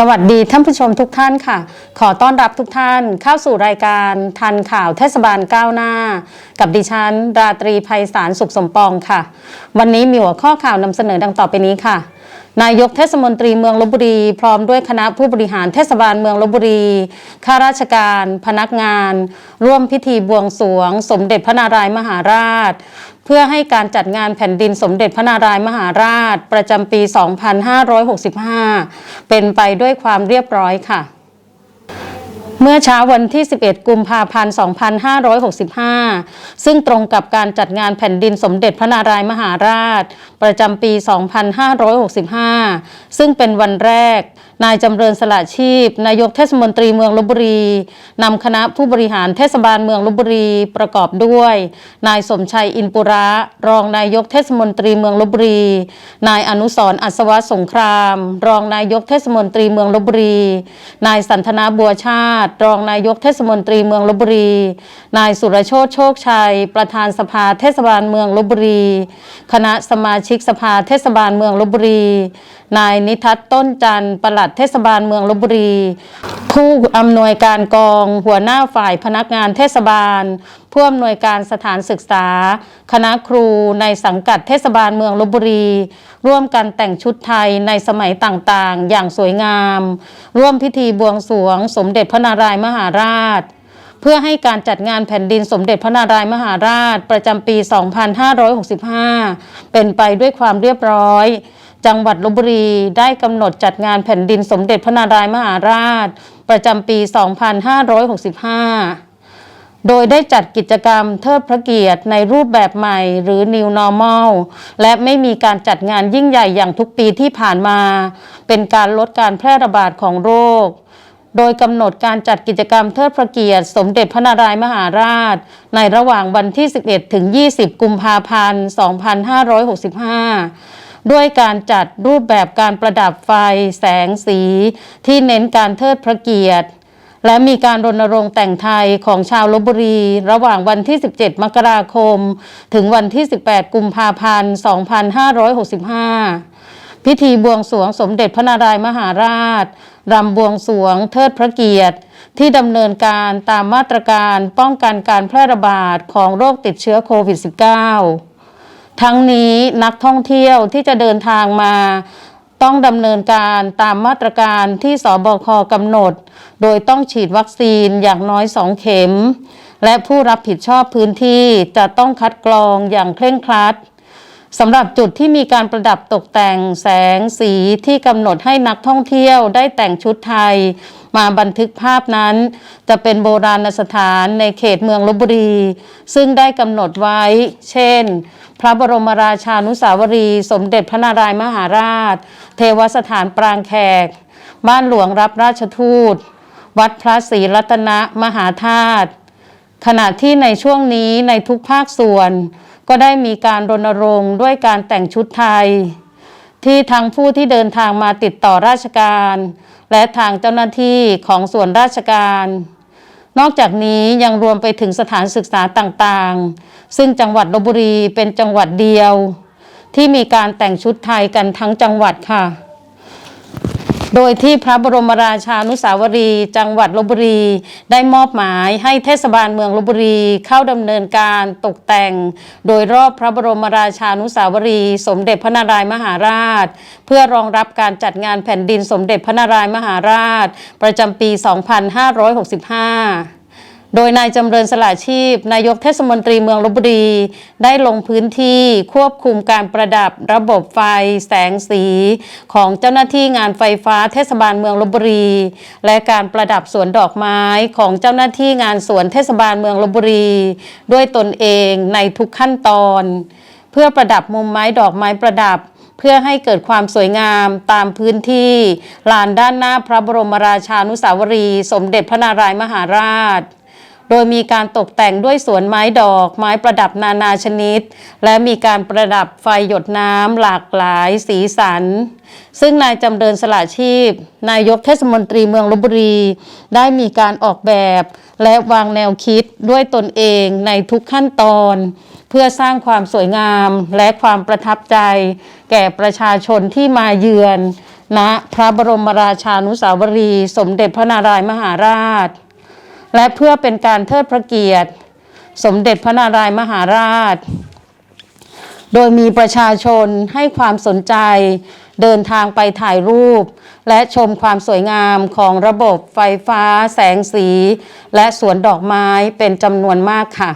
สวัสดีท่านผู้ชมทุกท่านค่ะ ขอต้อนรับทุกท่านเข้าสู่รายการทันข่าวเทศบาลก้าวหน้า กับดิฉันราตรีภัยสารสุขสมปองค่ะ วันนี้มีหัวข้อข่าวนำเสนอดังต่อไปนี้ค่ะ นายกเทศมนตรีเมืองลบบุรี พร้อมด้วยคณะผู้บริหารเทศบาลเมืองลบบุรี ข้าราชการ พนักงาน ร่วมพิธีบวงสรวง สมเด็จพระนารายณ์มหาราช เพื่อให้การจัดงานแผ่นดินสมเด็จพระนารายณ์มหาราช ประจำปี 2565 เป็นไปด้วยความเรียบร้อยค่ะ เมื่อเช้าวันที่ 11 กุมภาพันธ์ 2565 ซึ่งตรงกับการจัดงานแผ่นดินสมเด็จพระนารายณ์มหาราช ประจำปี 2565 ซึ่งเป็นวันแรก นายจำเริญสละชีพ นายกเทศมนตรีเมืองลบบุรีนำคณะผู้บริหารเทศบาลเมืองลบบุรีประกอบด้วย นายสมชัยอินปุระ รองนายกเทศมนตรีเมืองลบบุรี นายอนุสรอัศวะสงคราม รองนายกเทศมนตรีเมืองลบบุรี นายสันทนาบัวชาติรองนายกเทศมนตรีเมืองลบบุรี นายสุรโชติโชคชัย ประธานสภาเทศบาลเมืองลบบุรี คณะสมาชิกสภาเทศบาลเมืองลบบุรี นายนิทัศต้นจันทร์ปลัดเทศบาลเมืองลบบุรี ผู้อำนวยการกองหัวหน้าฝ่ายพนักงานเทศบาลผู้อำนวยการสถานศึกษา คณะครูในสังกัดเทศบาลเมืองลบบุรี ร่วมกันแต่งชุดไทยในสมัยต่างๆ อย่างสวยงาม ร่วมพิธีบวงสรวง สมเด็จพระนารายณ์มหาราช เพื่อให้การจัดงานแผ่นดินสมเด็จพระนารายณ์มหาราช ประจำปี 2565 เป็นไปด้วยความเรียบร้อยจังหวัดลบบุรีได้กำหนดจัดงานแผ่นดินสมเด็จพระนารายณ์มหาราช ประจำปี 2565 โดยได้จัดกิจกรรมเทิดพระเกียรติในรูปแบบใหม่หรือ New Normal และไม่มีการจัดงานยิ่งใหญ่อย่างทุกปีที่ผ่านมา เป็นการลดการแพร่ระบาดของโรค โดยกำหนดการจัดกิจกรรมเทิดพระเกียรติ สมเด็จพระนารายมหาราช ในระหว่างวันที่ 11 ถึง 20 กุมภาพันธ์ 2565ด้วยการจัดรูปแบบการประดับไฟ แสงสี ที่เน้นการเทิดพระเกียรติ และมีการรณรงค์แต่งไทยของชาวลบบุรี ระหว่างวันที่ 17 มกราคม ถึงวันที่ 18 กุมภาพันธ์ 2565 พิธีบวงสรวงสมเด็จพระนารายณ์มหาราช รำบวงสรวงเทิดพระเกียรติ ที่ดำเนินการตามมาตรการป้องกันการแพร่ระบาดของโรคติดเชื้อโควิด -19 ทั้งนี้นักท่องเที่ยวที่จะเดินทางมา ต้องดำเนินการตามมาตรการที่สบคกำหนด โดยต้องฉีดวัคซีนอย่างน้อยสองเข็ม และผู้รับผิดชอบพื้นที่จะต้องคัดกรองอย่างเคร่งครัดสำหรับจุดที่มีการประดับตกแต่งแสงสีที่กำหนดให้นักท่องเที่ยวได้แต่งชุดไทย มาบันทึกภาพนั้น จะเป็นโบราณสถานในเขตเมืองลบบุรี ซึ่งได้กำหนดไว้ เช่น พระบรมราชานุสาวรี สมเด็จพระนารายมหาราช เทวสถานปรางแขก บ้านหลวงรับราชทูต วัดพระศรีรัตนมหาธาตุขณะที่ในช่วงนี้ในทุกภาคส่วน ก็ได้มีการรณรงค์ด้วยการแต่งชุดไทย ที่ทั้งผู้ที่เดินทางมาติดต่อราชการ และทางเจ้าหน้าที่ของส่วนราชการ นอกจากนี้ยังรวมไปถึงสถานศึกษาต่างๆ ซึ่งจังหวัดลบบุรีเป็นจังหวัดเดียว ที่มีการแต่งชุดไทยกันทั้งจังหวัดค่ะ โดยที่พระบรมราชานุสาวรีจังหวัดลบบุรี ได้มอบหมายให้เทศบาลเมืองลบบุรีเข้าดำเนินการตกแต่ง โดยรอบพระบรมราชานุสาวรี สมเด็จพระนารายณ์มหาราช เพื่อรองรับการจัดงานแผ่นดินสมเด็จพระนารายณ์มหาราช ประจำปี 2565 โดยนายจำเริญสละชีพ นายกเทศมนตรีเมืองลบบุรี ได้ลงพื้นที่ควบคุมการประดับระบบไฟแสงสี ของเจ้าหน้าที่งานไฟฟ้าเทศบาลเมืองลบบุรี และการประดับสวนดอกไม้ของเจ้าหน้าที่งานสวนเทศบาลเมืองลบบุรี ด้วยตนเองในทุกขั้นตอน เพื่อประดับมุมไม้ดอกไม้ประดับเพื่อให้เกิดความสวยงามตามพื้นที่ลานด้านหน้าพระบรมราชานุสาวรี สมเด็จพระนารายมหาราช โดยมีการตกแต่งด้วยสวนไม้ดอก ไม้ประดับนานาชนิด และมีการประดับไฟหยดน้ำหลากหลายสีสัน ซึ่งนายจำเริญสละชีพ นายกเทศมนตรีเมืองลบบุรี ได้มีการออกแบบ และวางแนวคิดด้วยตนเองในทุกขั้นตอน เพื่อสร้างความสวยงามและความประทับใจ แก่ประชาชนที่มาเยือนณพระบรมราชานุสาวรี สมเด็จพระนารายมหาราช และเพื่อเป็นการเทิดพระเกียรติ สมเด็จพระนารายมหาราช โดยมีประชาชนให้ความสนใจ เดินทางไปถ่ายรูป และชมความสวยงามของระบบไฟฟ้า แสงสี และสวนดอกไม้เป็นจำนวนมากค่ะ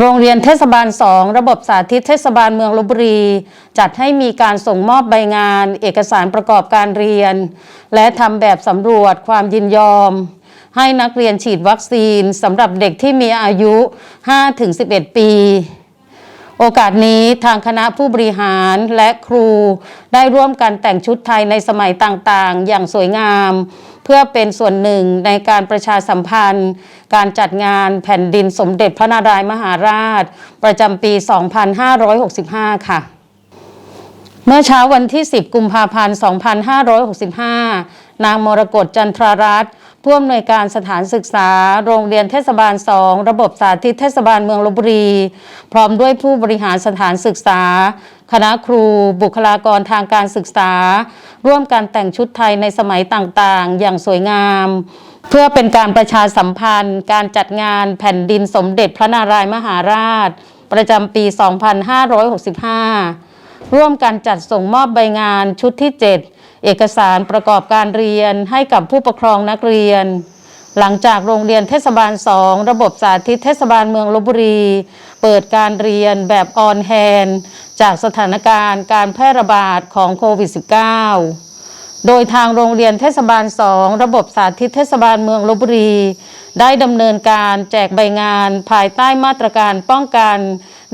โรงเรียนเทศบาล 2 ระบบสาธิตเทศบาลเมืองลบบุรี จัดให้มีการส่งมอบใบงาน เอกสารประกอบการเรียน และทำแบบสำรวจความยินยอม ให้นักเรียนฉีดวัคซีนสำหรับเด็กที่มีอายุ 5-11 ปี โอกาสนี้ทางคณะผู้บริหารและครูได้ร่วมกันแต่งชุดไทยในสมัยต่างๆ อย่างสวยงาม พื่อเป็นส่วนหนึ่งในการประชาสัมพันธ์ การจัดงานแผ่นดินสมเด็จพระนารายมหาราช ประจำปี 2565 ค่ะ เมื่อเช้าวันที่ 10 กุมภาพันธ์ 2565 นางมรกตจันทรารัตน์ ผู้อำนวยการสถานศึกษา โรงเรียนเทศบาล 2 ระบบสาธิตเทศบาลเมืองลบบุรี พร้อมด้วยผู้บริหารสถานศึกษา คณะครู บุคลากรทางการศึกษา ร่วมกันแต่งชุดไทยในสมัยต่างๆ อย่างสวยงาม เพื่อเป็นการประชาสัมพันธ์ การจัดงานแผ่นดินสมเด็จพระนารายมหาราช ประจำปี 2565 ร่วมกันจัดส่งมอบใบงานชุดที่ 7 เอกสารประกอบการเรียนให้กับผู้ปกครองนักเรียน หลังจากโรงเรียนเทศบาล2ระบบสาธิตเทศบาลเมืองลบบุรี เปิดการเรียนแบบออนแฮนจากสถานการณ์การแพร่ระบาดของโควิด -19 โดยทางโรงเรียนเทศบาล2ระบบสาธิตเทศบาลเมืองลบบุรี ได้ดำเนินการแจกใบงานภายใต้มาตรการป้องกัน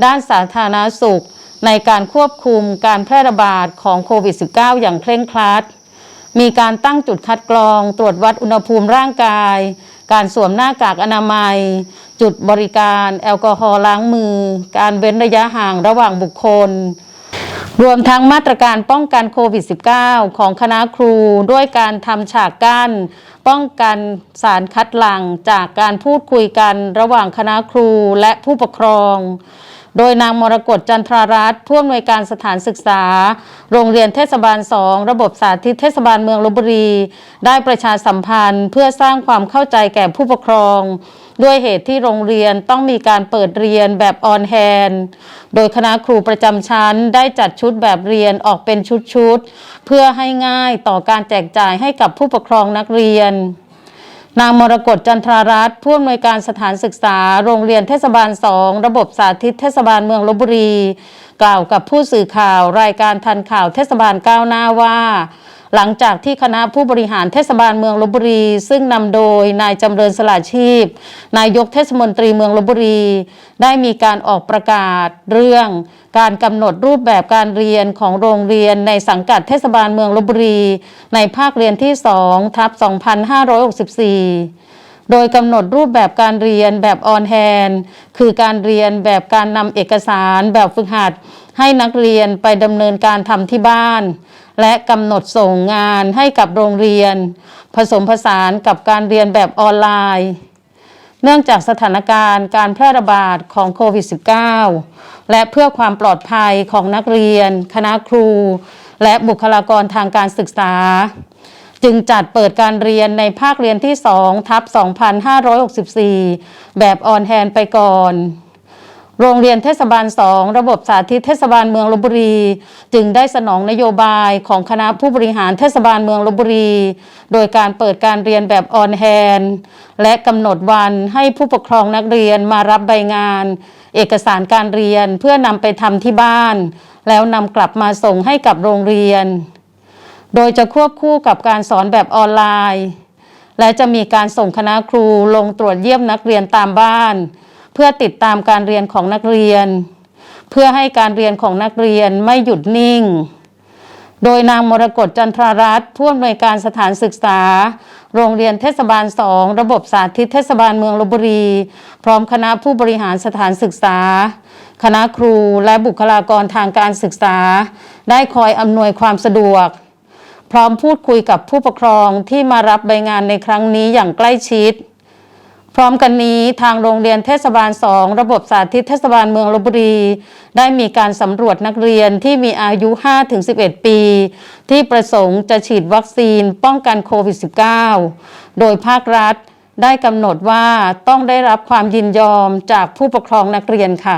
ด้านสาธารณสุข ในการควบคุมการแพร่ระบาดของโควิด -19 อย่างเคร่งครัด มีการตั้งจุดคัดกรอง ตรวจวัดอุณหภูมิร่างกาย การสวมหน้ากากอนามัย จุดบริการแอลกอฮอล์ล้างมือ การเว้นระยะห่างระหว่างบุคคล รวมทั้งมาตรการป้องกันโควิด -19 ของคณะครูด้วยการทำฉากกั้น ป้องกันสารคัดหลั่งจากการพูดคุยกันระหว่างคณะครูและผู้ปกครอง โดยนางมรกตจันทรารัตน์ผู้อำนวยการสถานศึกษา โรงเรียนเทศบาล2ระบบสาธิตเทศบาลเมืองลบบุรี ได้ประชาสัมพันธ์เพื่อสร้างความเข้าใจแก่ผู้ปกครอง ด้วยเหตุที่โรงเรียนต้องมีการเปิดเรียนแบบออนแฮนโดยคณะครูประจำชั้นได้จัดชุดแบบเรียนออกเป็นชุดๆเพื่อให้ง่ายต่อการแจกจ่ายให้กับผู้ปกครองนักเรียน นางมรกตจันทรารัตน์ผู้อำนวยการสถานศึกษา โรงเรียนเทศบาลสองระบบสาธิตเทศบาลเมืองลบบุรี กล่าวกับผู้สื่อข่าวรายการทันข่าวเทศบาลก้าวหน้าว่า หลังจากที่คณะผู้บริหารเทศบาลเมืองลบบุรี ซึ่งนำโดยนายจำเริญสละชีพ นายกเทศมนตรีเมืองลบบุรี ได้มีการออกประกาศเรื่องการกำหนดรูปแบบการเรียนของโรงเรียนในสังกัดเทศบาลเมืองลบบุรี ในภาคเรียนที่2ทับ2564โดยกำหนดรูปแบบการเรียนแบบออนแฮนคือการเรียนแบบการนำเอกสารแบบฝึกหัด ให้นักเรียนไปดำเนินการทำที่บ้าน และกำหนดส่งงานให้กับโรงเรียน ผสมผสานกับการเรียนแบบออนไลน์ เนื่องจากสถานการณ์การแพร่ระบาดของโควิด -19 และเพื่อความปลอดภัยของนักเรียน คณะครู และบุคลากรทางการศึกษา จึงจัดเปิดการเรียนในภาคเรียนที่2ทับ 2564 แบบออนแฮนไปก่อน โรงเรียนเทศบาล2ระบบสาธิตเทศบาลเมืองลบบุรี จึงได้สนองนโยบายของคณะผู้บริหารเทศบาลเมืองลบบุรี โดยการเปิดการเรียนแบบออนแฮนและกำหนดวันให้ผู้ปกครองนักเรียนมารับใบงาน เอกสารการเรียนเพื่อนำไปทำที่บ้าน แล้วนำกลับมาส่งให้กับโรงเรียน โดยจะควบคู่กับการสอนแบบออนไลน์ และจะมีการส่งคณะครูลงตรวจเยี่ยมนักเรียนตามบ้าน เพื่อติดตามการเรียนของนักเรียน เพื่อให้การเรียนของนักเรียนไม่หยุดนิ่ง โดยนางมรกตจันทรารัตน์ผู้อำนวยการสถานศึกษา โรงเรียนเทศบาล2ระบบสาธิตเทศบาลเมืองลบบุรี พร้อมคณะผู้บริหารสถานศึกษา คณะครูและบุคลากรทางการศึกษา ได้คอยอำนวยความสะดวก พร้อมพูดคุยกับผู้ปกครองที่มารับใบงานในครั้งนี้อย่างใกล้ชิด พร้อมกันนี้ทางโรงเรียนเทศบาล 2 ระบบสาธิตเทศบาลเมืองลบบุรี ได้มีการสำรวจนักเรียนที่มีอายุ 5-11 ปี ที่ประสงค์จะฉีดวัคซีนป้องกันโควิด -19 โดยภาครัฐได้กำหนดว่าต้องได้รับความยินยอมจากผู้ปกครองนักเรียนค่ะ